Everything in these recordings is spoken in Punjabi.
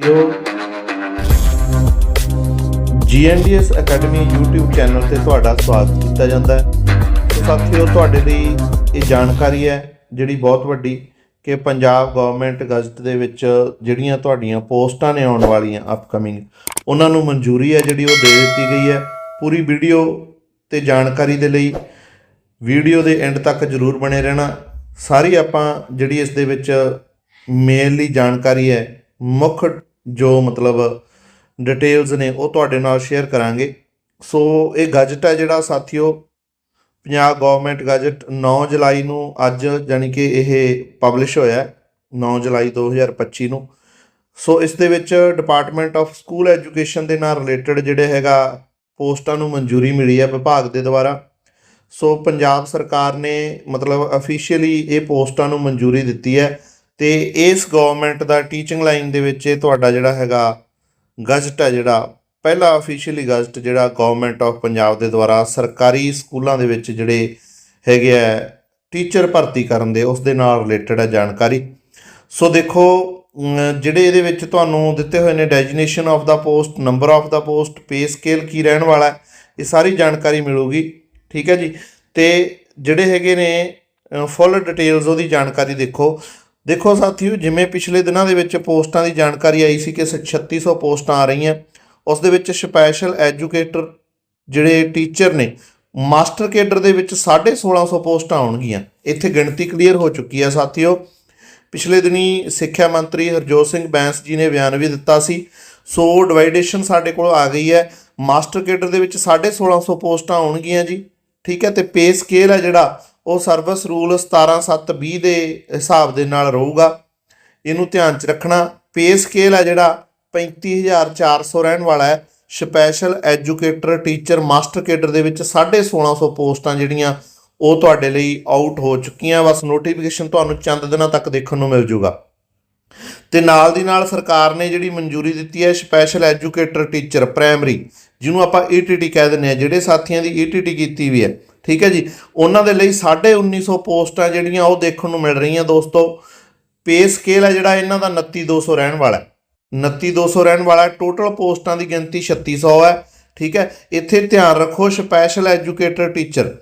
ਜੋ GNDS ਅਕੈਡਮੀ YouTube ਚੈਨਲ ਤੇ ਤੁਹਾਡਾ ਸਵਾਗਤ ਕੀਤਾ ਜਾਂਦਾ ਹੈ। ਸੋ ਸਾਥੀਓ, ਤੁਹਾਡੇ ਲਈ ਇਹ ਜਾਣਕਾਰੀ ਹੈ, ਜਿਹੜੀ ਬਹੁਤ ਵੱਡੀ ਕਿ ਪੰਜਾਬ ਗਵਰਨਮੈਂਟ ਗਜ਼ਟ ਦੇ ਵਿੱਚ ਜਿਹੜੀਆਂ ਤੁਹਾਡੀਆਂ ਪੋਸਟਾਂ ਨੇ ਆਉਣ ਵਾਲੀਆਂ ਅਪਕਮਿੰਗ ਉਹਨਾਂ ਨੂੰ ਮਨਜ਼ੂਰੀ ਹੈ, ਜਿਹੜੀ ਉਹ ਦੇ ਦਿੱਤੀ ਗਈ ਹੈ। ਪੂਰੀ ਵੀਡੀਓ ਤੇ ਜਾਣਕਾਰੀ ਦੇ ਲਈ ਵੀਡੀਓ ਦੇ ਐਂਡ ਤੱਕ ਜਰੂਰ ਬਣੇ ਰਹਿਣਾ। ਸਾਰੀ ਆਪਾਂ ਜਿਹੜੀ ਇਸ ਦੇ ਵਿੱਚ ਮੇਨਲੀ ਜਾਣਕਾਰੀ ਹੈ, ਮੁੱਖ ਜੋ ਮਤਲਬ ਡਿਟੇਲਸ ਨੇ ਉਹ ਤੁਹਾਡੇ ਨਾਲ ਸ਼ੇਅਰ ਕਰਾਂਗੇ। ਸੋ ਇਹ ਗਜਟ ਹੈ ਜਿਹੜਾ ਸਾਥੀਓ ਪੰਜਾਬ ਗਵਰਨਮੈਂਟ ਗਜਟ 9 ਜੁਲਾਈ ਨੂੰ ਅੱਜ ਜਾਨੀ ਕਿ ਇਹ ਪਬਲਿਸ਼ ਹੋਇਆ ਹੈ, 9 ਜੁਲਾਈ 2025 ਨੂੰ। ਸੋ ਇਸ ਦੇ ਵਿੱਚ ਡਿਪਾਰਟਮੈਂਟ ਆਫ ਸਕੂਲ ਐਜੂਕੇਸ਼ਨ ਦੇ ਨਾਲ ਰਿਲੇਟਡ ਜਿਹੜੇ ਹੈਗਾ ਪੋਸਟਾਂ ਨੂੰ ਮਨਜ਼ੂਰੀ ਮਿਲੀ ਹੈ ਵਿਭਾਗ ਦੇ ਦੁਆਰਾ। ਸੋ ਪੰਜਾਬ ਸਰਕਾਰ ਨੇ ਮਤਲਬ ਅਫੀਸ਼ੀਅਲੀ ਇਹ ਪੋਸਟਾਂ ਨੂੰ ਮਨਜ਼ੂਰੀ ਦਿੱਤੀ ਹੈ। ਤੇ ਇਸ ਗਵਰਨਮੈਂਟ ਦਾ ਟੀਚਿੰਗ ਲਾਈਨ ਦੇ ਵਿੱਚ ਇਹ ਤੁਹਾਡਾ ਜਿਹੜਾ ਹੈਗਾ ਗਜ਼ਟ ਹੈ ਜਿਹੜਾ, ਪਹਿਲਾ ਅਫੀਸ਼ੀਅਲੀ ਗਜ਼ਟ ਜਿਹੜਾ ਗਵਰਨਮੈਂਟ ਆਫ ਪੰਜਾਬ ਦੇ ਦੁਆਰਾ ਸਰਕਾਰੀ ਸਕੂਲਾਂ ਦੇ ਵਿੱਚ ਜਿਹੜੇ ਹੈਗੇ ਆ ਟੀਚਰ ਭਰਤੀ ਕਰਨ ਦੇ ਉਸ ਦੇ ਨਾਲ ਰਿਲੇਟਡ ਹੈ ਜਾਣਕਾਰੀ। ਸੋ ਦੇਖੋ ਜਿਹੜੇ ਇਹਦੇ ਵਿੱਚ ਤੁਹਾਨੂੰ ਦਿੱਤੇ ਹੋਏ ਨੇ ਡੈਜੀਨੇਸ਼ਨ ਆਫ ਦਾ ਪੋਸਟ ਨੰਬਰ ਆਫ ਦਾ ਪੋਸਟ ਪੇ ਸਕੇਲ ਕੀ ਰਹਿਣ ਵਾਲਾ ਇਹ ਸਾਰੀ ਜਾਣਕਾਰੀ ਮਿਲੂਗੀ, ਠੀਕ ਹੈ ਜੀ? ਤੇ ਜਿਹੜੇ ਹੈਗੇ ਨੇ ਫੁੱਲ ਡਿਟੇਲਸ ਉਹਦੀ ਜਾਣਕਾਰੀ ਦੇਖੋ। ਦੇਖੋ ਸਾਥੀਓ, ਜਿਵੇਂ ਪਿਛਲੇ ਦਿਨਾਂ ਦੇ ਵਿੱਚ ਪੋਸਟਾਂ ਦੀ ਜਾਣਕਾਰੀ ਆਈ ਸੀ ਕਿ 3600 ਪੋਸਟਾਂ ਆ ਰਹੀਆਂ। ਉਸ ਦੇ ਵਿੱਚ ਸਪੈਸ਼ਲ ਐਜੂਕੇਟਰ ਜਿਹੜੇ ਟੀਚਰ ਨੇ, ਮਾਸਟਰ ਕੇਡਰ ਦੇ ਵਿੱਚ 1650 ਪੋਸਟਾਂ ਆਉਣਗੀਆਂ। ਇੱਥੇ ਗਿਣਤੀ ਕਲੀਅਰ ਹੋ ਚੁੱਕੀ ਹੈ ਸਾਥੀਓ। ਪਿਛਲੇ ਦਿਨੀ ਸਿੱਖਿਆ ਮੰਤਰੀ ਹਰਜੋਤ ਸਿੰਘ ਬੈਂਸ ਜੀ ਨੇ ਬਿਆਨ ਵੀ ਦਿੱਤਾ ਸੀ। ਸੋ ਡਿਵਾਈਡੇਸ਼ਨ ਸਾਡੇ ਕੋਲ ਆ ਗਈ ਹੈ। ਮਾਸਟਰ ਕੇਡਰ ਦੇ ਵਿੱਚ 1650 ਪੋਸਟਾਂ ਆਉਣਗੀਆਂ ਜੀ। ਠੀਕ ਹੈ, ਤੇ ਪੇ ਸਕੇਲ ਹੈ ਜਿਹੜਾ ਉਹ ਸਰਵਿਸ ਰੂਲ 17720 ਦੇ ਹਿਸਾਬ ਦੇ ਨਾਲ ਰਹੂਗਾ। ਇਹਨੂੰ ਧਿਆਨ 'ਚ ਰੱਖਣਾ ਪੇ ਸਕੇਲ ਹੈ ਜਿਹੜਾ 35400 ਰਹਿਣ ਵਾਲਾ ਹੈ। Special educator teacher master cadre ਦੇ ਵਿੱਚ 1650 ਪੋਸਟਾਂ ਜਿਹੜੀਆਂ, ਉਹ ਤੁਹਾਡੇ ਲਈ ਆਊਟ ਹੋ ਚੁੱਕੀਆਂ। ਬਸ ਨੋਟੀਫਿਕੇਸ਼ਨ ਤੁਹਾਨੂੰ ਚੰਦ ਦਿਨਾਂ ਤੱਕ ਦੇਖਣ ਨੂੰ ਮਿਲ ਜੂਗਾ। ਤੇ ਨਾਲ ਦੀ ਨਾਲ ਸਰਕਾਰ ਨੇ ਜਿਹੜੀ ਮਨਜ਼ੂਰੀ ਦਿੱਤੀ ਹੈ ਸਪੈਸ਼ਲ ਐਜੂਕੇਟਰ ਟੀਚਰ ਪ੍ਰਾਇਮਰੀ ਜਿਹਨੂੰ ਆਪਾਂ ਈਟੀਟੀ ਕਹਿ ਦਿੰਦੇ ਆ ਜਿਹੜੇ ਸਾਥੀਆਂ ਦੀ ਈਟੀਟੀ ਕੀਤੀ ਵੀ ਹੈ, ਠੀਕ ਹੈ ਜੀ? ਉਹਨਾਂ ਦੇ ਲਈ 1950 ਪੋਸਟਾਂ ਜਿਹੜੀਆਂ ਉਹ ਦੇਖਣ ਨੂੰ ਮਿਲ ਰਹੀਆਂ ਦੋਸਤੋ। ਪੇ ਸਕੇਲ ਹੈ ਜਿਹੜਾ ਇਹਨਾਂ ਦਾ 29200 ਰਹਿਣ ਵਾਲਾ ਹੈ। 29200 ਰਹਿਣ ਵਾਲਾ ਟੋਟਲ ਪੋਸਟਾਂ ਦੀ ਗਿਣਤੀ 3600 ਹੈ, ਠੀਕ ਹੈ? ਇੱਥੇ ਧਿਆਨ ਰੱਖੋ ਸਪੈਸ਼ਲ ਐਜੂਕੇਟਰ ਟੀਚਰ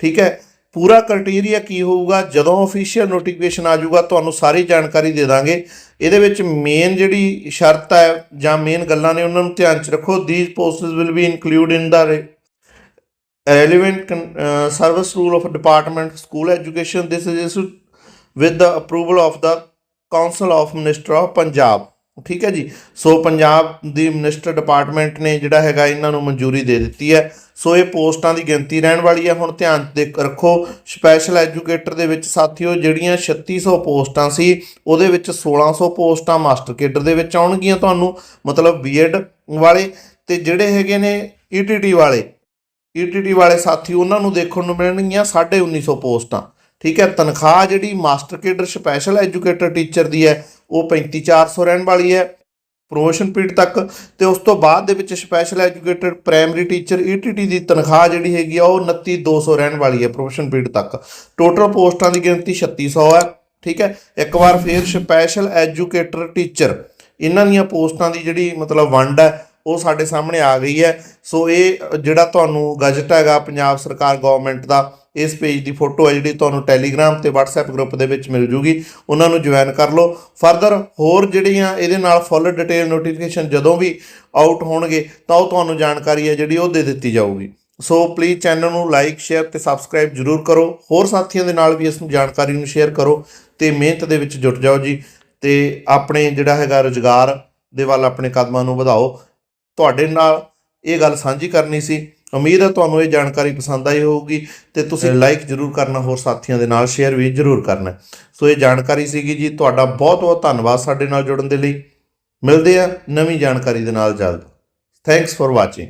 ਠੀਕ ਹੈ? ਪੂਰਾ ਕ੍ਰਾਈਟੇਰੀਆ ਕੀ ਹੋਊਗਾ ਜਦੋਂ ਅਫੀਸ਼ੀਅਲ ਨੋਟੀਫਿਕੇਸ਼ਨ ਆ ਜਾਊਗਾ ਤੁਹਾਨੂੰ ਸਾਰੀ ਜਾਣਕਾਰੀ ਦੇ ਦਾਂਗੇ ਇਹਦੇ ਵਿੱਚ ਮੇਨ ਜਿਹੜੀ ਸ਼ਰਤ ਹੈ ਜਾਂ ਮੇਨ ਗੱਲਾਂ ਨੇ ਉਹਨਾਂ ਨੂੰ ਧਿਆਨ 'ਚ ਰੱਖੋ these posts will be include in the relevant con- uh, service rule of department school education this is issued with the approval of the council of minister of punjab ਠੀਕ ਹੈ ਜੀ? ਸੋ ਪੰਜਾਬ ਦੀ ਮਿਨਿਸਟਰ ਡਿਪਾਰਟਮੈਂਟ ਨੇ ਜਿਹੜਾ ਹੈਗਾ ਇਹਨਾਂ ਨੂੰ ਮਨਜ਼ੂਰੀ ਦੇ ਦਿੱਤੀ ਹੈ। ਸੋ ਇਹ ਪੋਸਟਾਂ ਦੀ ਗਿਣਤੀ ਰਹਿਣ ਵਾਲੀ ਹੈ। ਹੁਣ ਧਿਆਨ ਦੇ ਰੱਖੋ ਸਪੈਸ਼ਲ ਐਜੂਕੇਟਰ ਦੇ ਵਿੱਚ ਸਾਥੀਓ ਜਿਹੜੀਆਂ 3600 ਪੋਸਟਾਂ ਸੀ, ਉਹਦੇ ਵਿੱਚ 1600 ਪੋਸਟਾਂ ਮਾਸਟਰ ਕੇਡਰ ਦੇ ਵਿੱਚ ਆਉਣਗੀਆਂ ਤੁਹਾਨੂੰ, ਮਤਲਬ ਬੀਐਡ ਵਾਲੇ ਤੇ ਜਿਹੜੇ ਹੈਗੇ ਨੇ ਈਟੀਟੀ ਵਾਲੇ ਈਟੀਟੀ ਵਾਲੇ ਸਾਥੀ ਉਹਨਾਂ ਨੂੰ ਦੇਖਣ ਨੂੰ ਮਿਲਣਗੀਆਂ 1950 ਪੋਸਟਾਂ। ਠੀਕ ਹੈ? ਤਨਖਾਹ ਜਿਹੜੀ master cadre special educator teacher ਦੀ ਹੈ ਉਹ 35400 ਰਹਿਣ ਵਾਲੀ ਹੈ ਪ੍ਰੋਮੋਸ਼ਨ ਪੀਰੀਅਡ ਤੱਕ। ਤੇ ਉਸ ਤੋਂ ਬਾਅਦ ਦੇ ਵਿੱਚ special educated primary teacher ETT ਦੀ ਤਨਖਾਹ ਜਿਹੜੀ ਹੈਗੀ ਆ, ਉਹ 29200 ਰਹਿਣ ਵਾਲੀ ਹੈ ਪ੍ਰੋਮੋਸ਼ਨ ਪੀਰੀਅਡ ਤੱਕ। ਟੋਟਲ ਪੋਸਟਾਂ ਦੀ ਗਿਣਤੀ 3600 ਹੈ, ਠੀਕ ਹੈ? ਇੱਕ ਵਾਰ ਫੇਰ ਸਪੈਸ਼ਲ ਐਜੂਕੇਟਰ ਟੀਚਰ ਇਹਨਾਂ ਦੀਆਂ ਪੋਸਟਾਂ ਦੀ ਜਿਹੜੀ ਮਤਲਬ ਵੰਡ ਹੈ ਉਹ ਸਾਡੇ ਸਾਹਮਣੇ ਆ ਗਈ ਹੈ। ਸੋ ਇਹ ਜਿਹੜਾ ਤੁਹਾਨੂੰ ਗਜਟ ਹੈਗਾ ਪੰਜਾਬ ਸਰਕਾਰ ਗਵਰਨਮੈਂਟ ਦਾ, ਇਸ ਪੇਜ ਦੀ ਫੋਟੋ ਹੈ ਜਿਹੜੀ ਤੁਹਾਨੂੰ ਟੈਲੀਗ੍ਰਾਮ ਤੇ WhatsApp ਗਰੁੱਪ ਦੇ ਵਿੱਚ ਮਿਲ ਜੂਗੀ। ਉਹਨਾਂ ਨੂੰ ਜੁਆਇਨ ਕਰ ਲਓ। ਫਰਦਰ ਹੋਰ ਜਿਹੜੀਆਂ ਇਹਦੇ ਨਾਲ ਫੁੱਲ ਡਿਟੇਲ ਨੋਟੀਫਿਕੇਸ਼ਨ ਜਦੋਂ ਵੀ ਆਊਟ ਹੋਣਗੇ, ਤਾਂ ਉਹ ਤੁਹਾਨੂੰ ਜਾਣਕਾਰੀ ਹੈ ਜਿਹੜੀ ਉਹ ਦੇ ਦਿੱਤੀ ਜਾਊਗੀ। ਸੋ ਪਲੀਜ਼ ਚੈਨਲ ਨੂੰ ਲਾਈਕ ਸ਼ੇਅਰ ਤੇ ਸਬਸਕ੍ਰਾਈਬ ਜਰੂਰ ਕਰੋ। ਹੋਰ ਸਾਥੀਆਂ ਦੇ ਨਾਲ ਵੀ ਇਸ ਨੂੰ ਜਾਣਕਾਰੀ ਨੂੰ ਸ਼ੇਅਰ ਕਰੋ ਤੇ ਮਿਹਨਤ ਦੇ ਵਿੱਚ ਜੁਟ ਜਾਓ ਜੀ ਤੇ ਆਪਣੇ ਜਿਹੜਾ ਹੈਗਾ ਰੁਜ਼ਗਾਰ ਦੇ ਵੱਲ ਆਪਣੇ ਕਦਮਾਂ ਨੂੰ ਵਧਾਓ। ਤੁਹਾਡੇ ਨਾਲ ਇਹ ਗੱਲ ਸਾਂਝੀ ਕਰਨੀ ਸੀ। ਉਮੀਦ ਹੈ ਤੁਹਾਨੂੰ ਇਹ ਜਾਣਕਾਰੀ ਪਸੰਦ ਆਈ ਹੋਊਗੀ ਤੇ ਤੁਸੀਂ ਲਾਈਕ ਜਰੂਰ ਕਰਨਾ ਹੋਰ ਸਾਥੀਆਂ ਦੇ ਨਾਲ ਸ਼ੇਅਰ ਵੀ ਜਰੂਰ ਕਰਨਾ। ਸੋ ਇਹ ਜਾਣਕਾਰੀ ਸੀਗੀ ਜੀ ਤੁਹਾਡਾ ਬਹੁਤ ਬਹੁਤ ਧੰਨਵਾਦ ਸਾਡੇ ਨਾਲ ਜੁੜਨ ਦੇ ਲਈ। ਮਿਲਦੇ ਆ ਨਵੀਂ ਜਾਣਕਾਰੀ ਦੇ ਨਾਲ ਜਲਦ। Thanks for watching